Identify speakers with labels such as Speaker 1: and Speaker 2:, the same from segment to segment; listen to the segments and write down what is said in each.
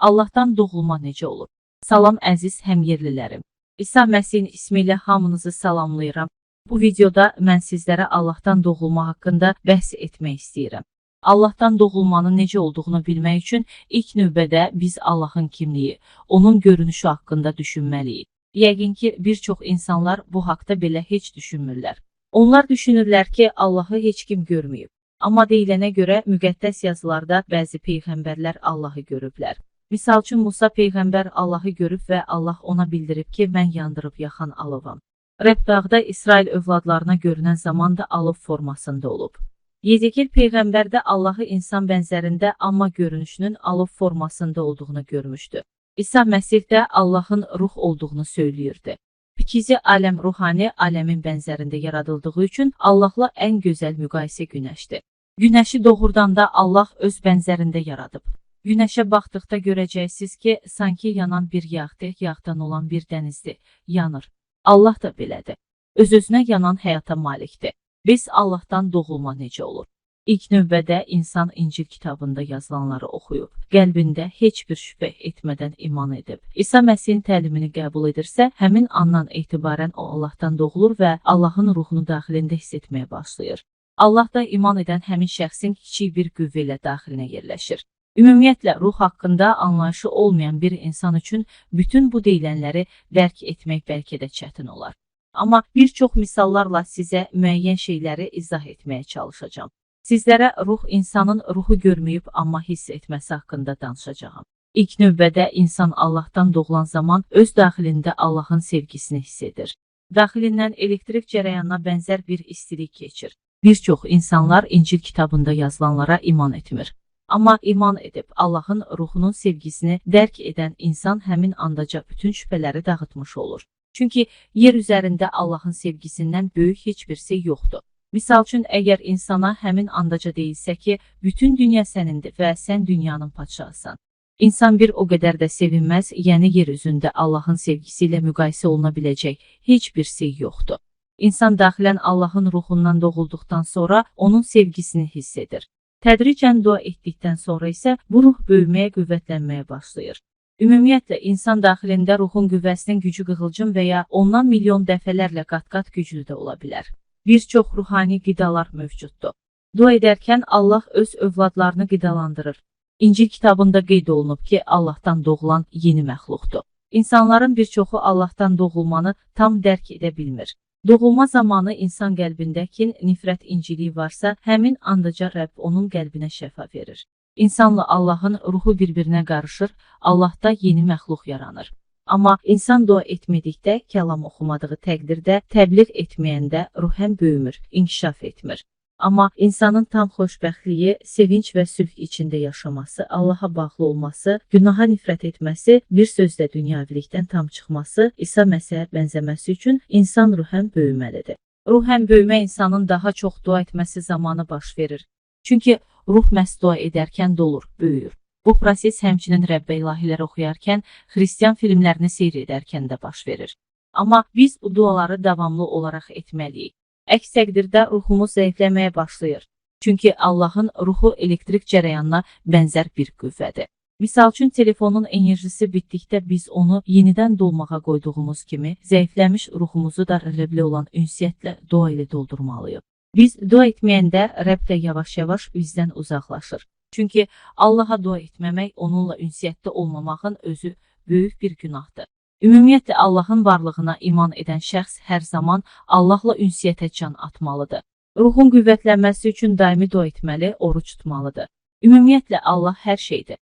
Speaker 1: Allahdan doğulma necə olur? Salam əziz həmyerlilərim. İsa Məsihin ismi ilə hamınızı salamlayıram. Bu videoda mən sizlərə Allahdan doğulma haqqında bəhs etmək istəyirəm. Allahdan doğulmanın necə olduğunu bilmək üçün ilk növbədə biz Allahın kimliyi, onun görünüşü haqqında düşünməliyik. Yəqin ki, bir çox insanlar bu haqda belə heç düşünmürlər. Onlar düşünürlər ki, Allahı heç kim görməyib. Amma deyilənə görə müqəddəs yazılarda bəzi peyğəmbərlər Allahı görüblər. Misal üçün Musa peyğəmbər Allahı görüb və Allah ona bildirib ki, mən yandırıb yaxan alovam. Rəbb dağda İsrail övladlarına görünən zaman da alov formasında olub. Yezekil peyğəmbər də Allahı insan bənzərində amma görünüşünün alov formasında olduğunu görmüşdü. İsa Məsih də Allahın ruh olduğunu söyləyirdi. İkizi aləm ruhani aləmin bənzərində yaradıldığı üçün Allahla ən gözəl müqayisə günəşdir. Günəşi doğrudan da Allah öz bənzərində yaradıb. Günəşə baxdıqda görəcəksiniz ki, sanki yanan bir yağdır, yağdan olan bir dənizdir, yanır. Allah da belədir. Öz-özünə yanan həyata malikdir. Biz Allahdan doğulma necə olur? İlk növbədə insan İncil kitabında yazılanları oxuyub, qəlbində heç bir şübhə etmədən iman edib. İsa Məsihin təlimini qəbul edirsə, həmin andan etibarən o Allahdan doğulur və Allahın ruhunu daxilində hiss etməyə başlayır. Allah da iman edən həmin şəxsin kiçik bir qüvvə ilə daxilinə yerləşir. Ümumiyyətlə, ruh haqqında anlayışı olmayan bir insan üçün bütün bu deyilənləri dərk etmək bəlkə də çətin olar. Amma bir çox misallarla sizə müəyyən şeyləri izah etməyə çalışacağam. Sizlərə ruh insanın ruhu görməyib, amma hiss etməsi haqqında danışacağam. İlk növbədə insan Allahdan doğulan zaman öz daxilində Allahın sevgisini hiss edir. Daxilindən elektrik cərəyanına bənzər bir istilik keçir. Bir çox insanlar İncil kitabında yazılanlara iman etmir. Amma iman edib Allahın ruhunun sevgisini dərk edən insan həmin andaca bütün şübhələri dağıtmış olur. Çünki yer üzərində Allahın sevgisindən böyük heç bir şey yoxdur. Misal üçün, əgər insana həmin andaca deyilsə ki, bütün dünya sənindir və sən dünyanın padşahısan. İnsan bir o qədər də sevinməz, yəni yer üzündə Allahın sevgisi ilə müqayisə oluna biləcək heç bir şey yoxdur. İnsan daxilən Allahın ruhundan doğulduqdan sonra onun sevgisini hiss edir. Tədricən dua etdikdən sonra isə bu ruh böyüməyə, qüvvətlənməyə başlayır. Ümumiyyətlə, insan daxilində ruhun qüvvəsinin gücü qığılcım və ya ondan milyon dəfələrlə qat-qat güclü də ola bilər. Bir çox ruhani qidalar mövcuddur. Dua edərkən Allah öz övladlarını qidalandırır. İncil kitabında qeyd olunub ki, Allahdan doğulan yeni məxluqdur. İnsanların bir çoxu Allahdan doğulmanı tam dərk edə bilmir. Doğulma zamanı insan qəlbində kin, nifrət inciliyi varsa, həmin andaca Rəbb onun qəlbinə şəfa verir. İnsanla Allahın ruhu bir-birinə qarışır, Allahda yeni məxluq yaranır. Amma insan dua etmədikdə, kəlam oxumadığı təqdirdə, təbliğ etməyəndə ruhən böyümür, inkişaf etmir. Amma insanın tam xoşbəxtliyi, sevinç və sülh içində yaşaması, Allaha bağlı olması, günaha nifrət etməsi, bir sözlə dünyavilikdən tam çıxması, İsa Məsihə bənzəməsi üçün insan ruhən böyüməlidir. Ruhən böyümə insanın daha çox dua etməsi zamanı baş verir. Çünki ruh məhz dua edərkən dolur, böyüyür. Bu proses həmçinin Rəbbə ilahilər oxuyarkən, xristian filmlərini seyr edərkən də baş verir. Amma biz bu duaları davamlı olaraq etməliyik. Əks təqdirdə ruhumuz zəifləməyə başlayır. Çünki Allahın ruhu elektrik cərəyanına bənzər bir qüvvədir. Misal üçün, telefonun enerjisi bitdikdə biz onu yenidən dolmağa qoyduğumuz kimi, zəifləmiş ruhumuzu da Rəblə olan ünsiyyətlə dua ilə doldurmalıyıq. Biz dua etməyəndə Rəbb də yavaş-yavaş bizdən uzaqlaşır. Çünki Allaha dua etməmək, onunla ünsiyyətdə olmamağın özü böyük bir günahdır. Ümumiyyətlə Allahın varlığına iman edən şəxs hər zaman Allahla ünsiyyətə can atmalıdır. Ruhun qüvvətlənməsi üçün daimi dua etməli, oruç tutmalıdır. Ümumiyyətlə Allah hər şeydir.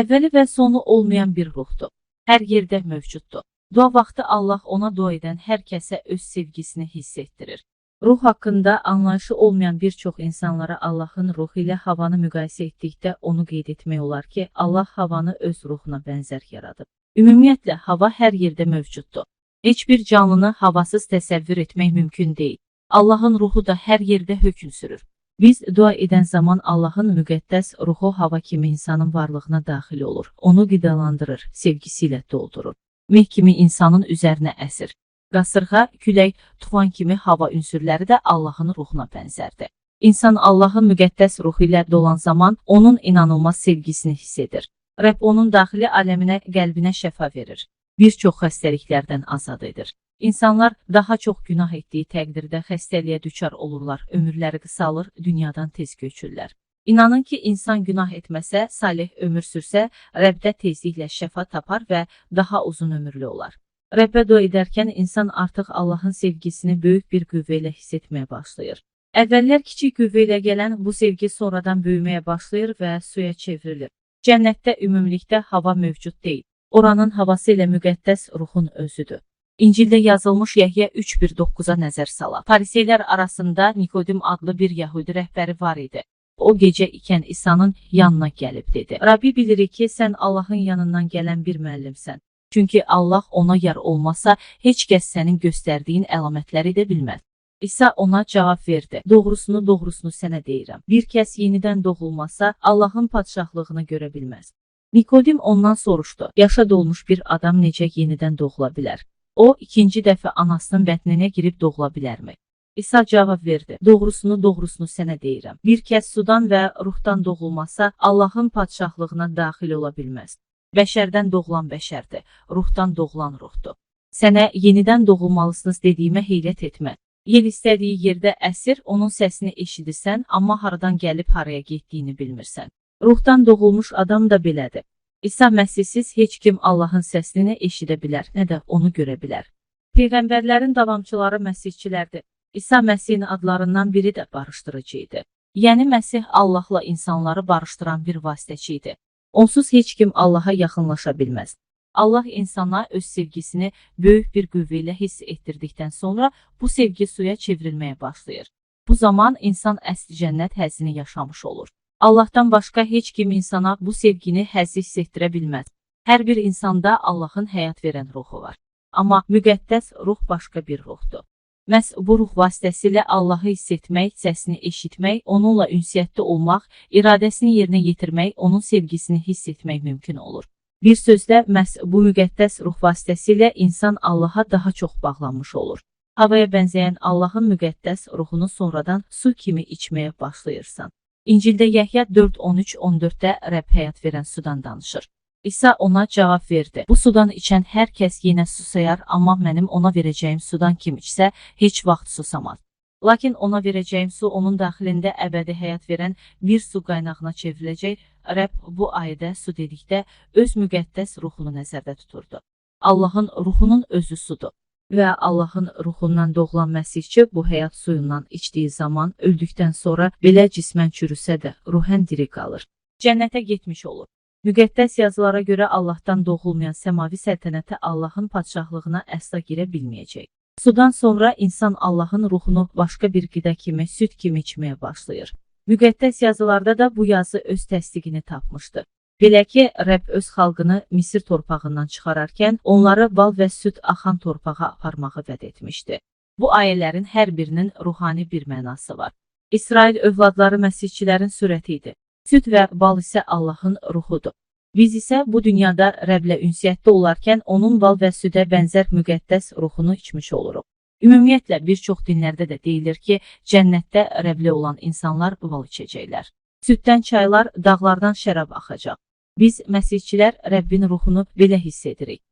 Speaker 1: Əvvəli və sonu olmayan bir ruhdur. Hər yerdə mövcuddur. Dua vaxtı Allah ona dua edən hər kəsə öz sevgisini hiss etdirir. Ruh haqqında anlayışı olmayan bir çox insanlara Allahın ruhu ilə havanı müqayisə etdikdə onu qeyd etmək olar ki, Allah havanı öz ruhuna bənzər yaradıb. Ümumiyyətlə, hava hər yerdə mövcuddur. Heç bir canlını havasız təsəvvür etmək mümkün deyil. Allahın ruhu da hər yerdə hökm sürür. Biz dua edən zaman Allahın müqəddəs ruhu hava kimi insanın varlığına daxil olur, onu qidalandırır, sevgisi ilə doldurur. Meh kimi insanın üzərinə əsir. Qasırğa, külək, tufan kimi hava ünsürləri də Allahın ruhuna bənzərdir. İnsan Allahın müqəddəs ruhu ilə dolan zaman onun inanılmaz sevgisini hiss edir. Rəbb onun daxili aləminə, qəlbinə şəfa verir. Bir çox xəstəliklərdən azad edir. İnsanlar daha çox günah etdiyi təqdirdə xəstəliyə düçar olurlar, ömürləri qısalır, dünyadan tez köçürlər. İnanın ki, insan günah etməsə, salih ömür sürsə, Rəbdə tezliklə şəfa tapar və daha uzun ömürlü olar. Rəbbə dua edərkən insan artıq Allahın sevgisini böyük bir qüvvə ilə hiss etməyə başlayır. Əvvəllər kiçik qüvvə ilə gələn bu sevgi sonradan böyüməyə başlayır və suya çevrilir. Cənnətdə ümumilikdə hava mövcud deyil. Oranın havası ilə müqəddəs ruhun özüdür. İncildə yazılmış Yəhyə 3:1-9-a nəzər salaq. Fariseylər arasında Nikodim adlı bir yəhudi rəhbəri var idi. O gecə ikən İsa'nın yanına gəlib dedi. Rabbi bilirik ki, sən Allahın yanından gələn bir müəllimsən. Çünki Allah ona yar olmasa, heç kəs sənin göstərdiyin əlamətləri də bilməz. İsa ona cavab verdi. Doğrusunu, doğrusunu sənə deyirəm. Bir kəs yenidən doğulmasa, Allahın padşahlığını görə bilməz. Nikodim ondan soruşdu. Yaşa dolmuş bir adam necə yenidən doğula bilər? O, ikinci dəfə anasının bətninə girib doğula bilərmi? İsa cavab verdi. Doğrusunu, doğrusunu sənə deyirəm. Bir kəs sudan və ruhdan doğulmasa, Allahın padşahlığına daxil ola bilməz. Bəşərdən doğulan bəşərdir, ruhdan doğulan ruhdur. Sənə yenidən doğulmalısınız dediyimə heyrət etmə. Yel istədiyi yerdə əsir, onun səsini eşidirsən, amma haradan gəlib haraya getdiyini bilmirsən. Ruhdan doğulmuş adam da belədir. İsa Məsihsiz heç kim Allahın səsini eşidə bilər, nə də onu görə bilər. Peyğəmbərlərin davamçıları məsihçilərdir. İsa Məsihin adlarından biri də barışdırıcı idi. Yəni Məsih Allahla insanları barışdıran bir vasitəçi idi. Onsuz heç kim Allaha yaxınlaşa bilməz. Allah insana öz sevgisini böyük bir qüvvə ilə hiss etdirdikdən sonra bu sevgi suya çevrilməyə başlayır. Bu zaman insan əsli cənnət həzzini yaşamış olur. Allahdan başqa heç kim insana bu sevgini həzz hiss etdirə bilməz. Hər bir insanda Allahın həyat verən ruhu var. Amma müqəddəs ruh başqa bir ruhdur. Məhz bu ruh vasitəsilə Allahı hiss etmək, səsini eşitmək, onunla ünsiyyətdə olmaq, iradəsini yerinə yetirmək, onun sevgisini hiss etmək mümkün olur. Bir sözlə, məhz bu müqəddəs ruh vasitəsilə insan Allaha daha çox bağlanmış olur. Havaya bənzəyən Allahın müqəddəs ruhunu sonradan su kimi içməyə başlayırsan. İncildə Yəhya 4:13-14-də Rəbb həyat verən sudan danışır. İsa ona cavab verdi. Bu sudan içən hər kəs yenə susayar, amma mənim ona verəcəyim sudan kim içsə, heç vaxt susamaz. Lakin ona verəcəyim su onun daxilində əbədi həyat verən bir su qaynağına çevriləcək. Rəbb bu ayədə su dedikdə öz müqəddəs ruhunu nəzərdə tuturdu. Allahın ruhunun özü sudur və Allahın ruhundan doğulan məsihçi bu həyat suyundan içdiyi zaman öldükdən sonra belə cismən çürüsə də ruhən diri qalır. Cənnətə getmiş olur. Müqəddəs yazılara görə Allahdan doğulmayan səmavi səltənətə Allahın padşahlığına əsla girə bilməyəcək. Sudan sonra insan Allahın ruhunu başqa bir qida kimi, süd kimi içməyə başlayır. Müqəddəs yazılarda da bu yazı öz təsdiqini tapmışdı. Belə ki, Rəbb öz xalqını Misir torpağından çıxararkən onları bal və süd axan torpağa aparmağı vəd etmişdi. Bu ayələrin hər birinin ruhani bir mənası var. İsrail övladları məsihçilərin surəti idi. Süd və bal isə Allahın ruhudur. Biz isə bu dünyada Rəblə ünsiyyətdə olarkən onun bal və südə bənzər müqəddəs ruhunu içmiş oluruq. Ümumiyyətlə, bir çox dinlərdə də deyilir ki, cənnətdə Rəblə olan insanlar bal içəcəklər. Süddən çaylar, dağlardan şərab axacaq. Biz, məsihçilər, Rəbbin ruhunu belə hiss edirik.